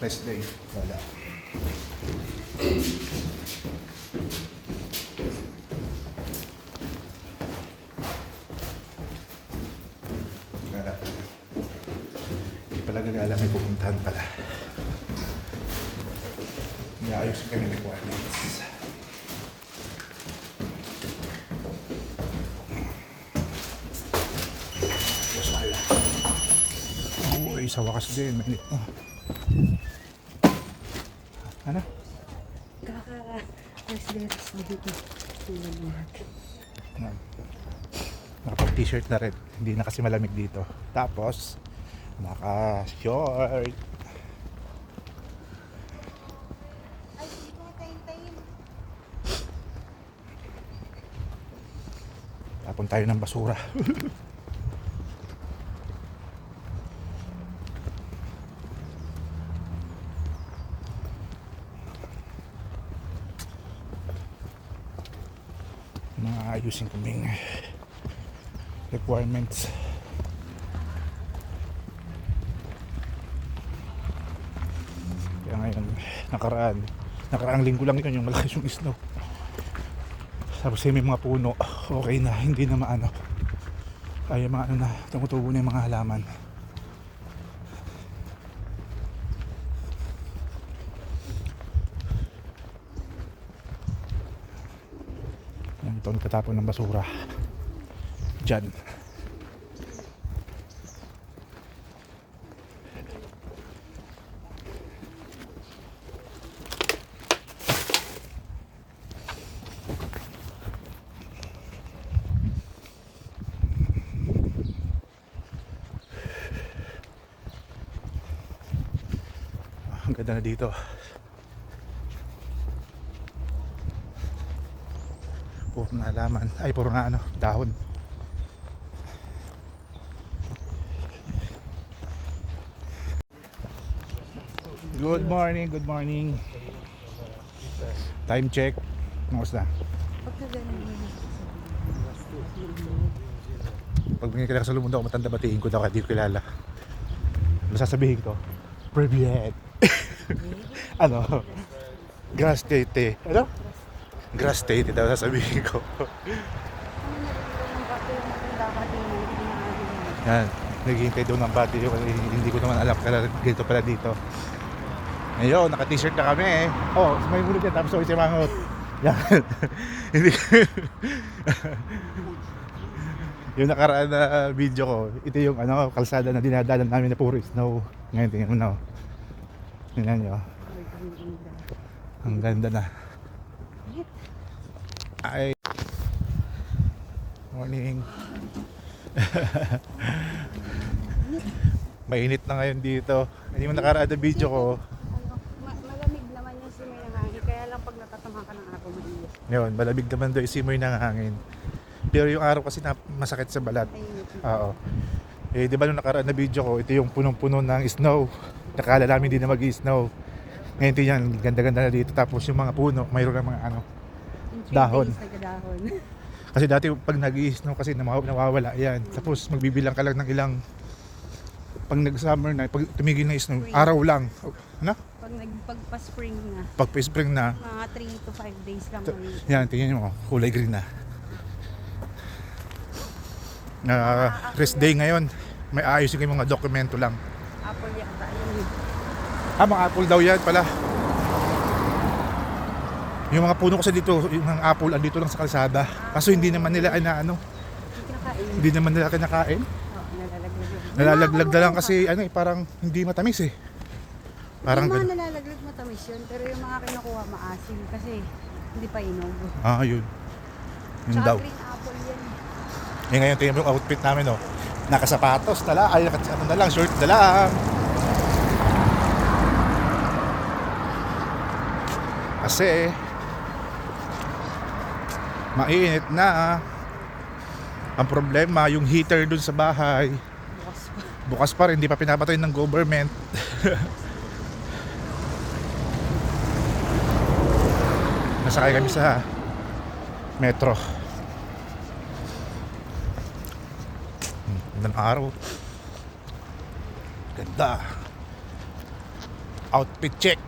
Rest day. Wala. Wala. Hindi pala gagala may pupuntahan pala. Inaayos kami ng requirements. Sa wakas din. Mainit na. Ano? Kaka-resletos na dito. Tulad lahat. Yan. Nakapag-t-shirt na rin. Hindi na kasi malamig dito. Tapos, ko tayin-tayin. Tapon tayo ng basura. mga ayusin kaming requirements. Kaya ngayon, nakaraan, nakaraang linggo lang yun yung malakas yung snow. Tapos eh, may mga puno, okay na, hindi na maano. Ay, mga ano na, tumutubo na yung mga halaman. Yan, ito nagtatapon ng basura. Diyan. Ang ganda na dito. Puro na halaman. Ay, puro na ano, dahon. Good morning, good morning. Time check. Mo na. Pag may kilala sa lumundo ako matanda, batiin ko daw kahit di ko kilala. Ano sasabihin ko? Privyet. ano? Grass tete. Ano? Grass tete daw sasabihin ko. Yan. Naghihintay daw ng bati yung hindi ko naman alam kaya ganito pala dito. Ngayon, naka-t-shirt na kami eh. Oh, may mulot yan tapos ako si Mangot. Yan. Hindi. yung nakaraan na video ko, ito yung ano, kalsada na dinadalan namin na puro snow. Ngayon, tingnan mo na. Tingnan nyo. Ang ganda na. Ay. Morning. Mainit na ngayon dito. Hindi mo nakaraan na video ko. Ma- malamig naman yung simoy ng hangin. Kaya lang pag natatama ka ng araw, mainit. Ngayon, malamig naman doon simoy ng hangin. Pero yung araw kasi na masakit sa balat. Oo. Eh, di ba nung nakaraan na video ko, ito yung punong-puno ng snow. Nakala namin hindi na mag-snow. Ngayon ito yan, ganda-ganda na dito. Tapos yung mga puno, mayroon ng mga ano. Dahon. nagdahon. Kasi dati pag nag-snow kasi nawaw- nawawala yan. Tapos magbibilang ka lang ng ilang pag nag-summer na, pag tumigil na snow, Spring. araw lang. Ano? pag nagpagpa-spring na, Pag spring na, mga 3 to 5 days lang Ito, mainit. yan, tingnan mo, kulay green na. Na rest day ngayon, may ayos yung mga dokumento lang. Apple yata yun. Ah, mga apple daw yan pala. Yung mga puno kasi dito, yung mga apple andito lang sa kalsada. Kaso hindi naman nila ay na ano, Hindi naman nila kinakain. Nalalaglag na lang kasi ano eh, parang hindi matamis eh. Parang yung mga ganun. nalalaglag matamis yun, pero yung mga kinukuha maasim kasi hindi pa inog. Ah, yun. Yun Tsaka daw. green apple yan. Eh ngayon, tingnan mo yung outfit namin, oh. Nakasapatos na lang, ay, naka, ano na lang, short na lang. Kasi, mainit na. Ang problema, yung heater dun sa bahay, Bukas pa. bukas pa rin, hindi pa pinapatay ng government. Nasakay kami sa metro. Hmm, Ganda ng araw. Ganda. Outfit check.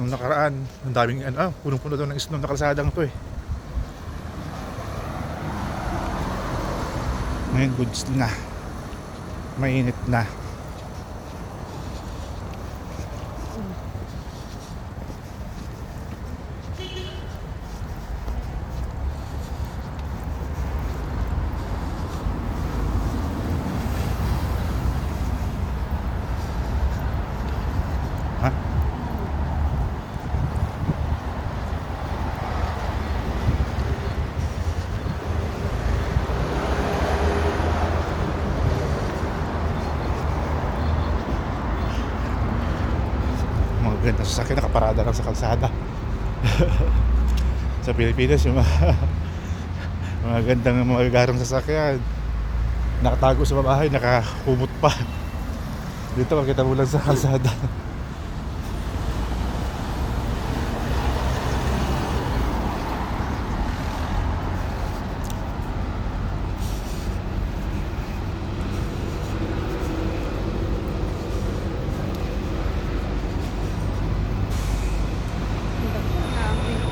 Nung nakaraan, ang daming ano, ah, punong-puno daw ng snow na kalsadang to eh. Ngayon goods na. Mainit na. Ganda sasakyan nakaparada lang sa kalsada. Sa Pilipinas yung mga, mga gandang mga garang sasakyan. Nakatago sa bahay nakakumot pa. Dito makita mo lang sa kalsada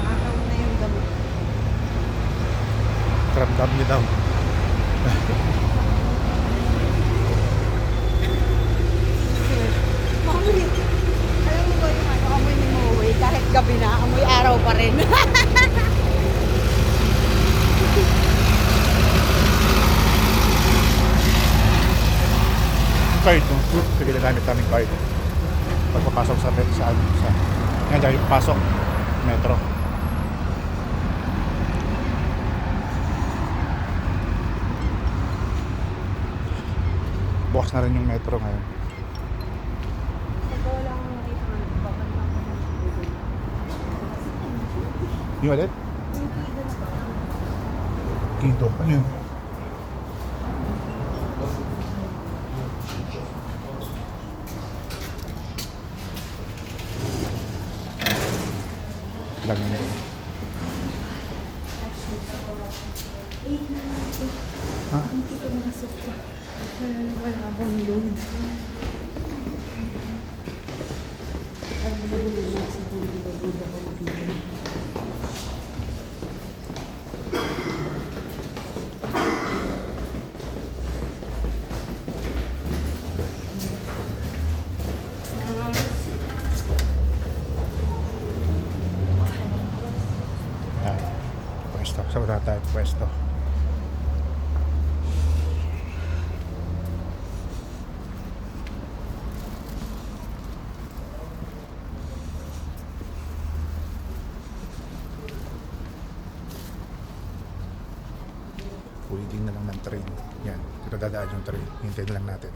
Araw na yung gamot. Niya daw. Alam mo ba yung ano, amoy ni Moe, kahit gabi na, amoy araw pa rin. card no ito ginagamit namin card pagpapasok sa sa sa dahil pasok metro bukas na rin yung metro ngayon yung ulit na? Quinto ano yun lang yun Ha? Hindi ko na mabili. Yan. Pwesto. Sa wala tayo pwesto. Na lang ng train. Yan. Dadaan yung train. Hintayin lang natin.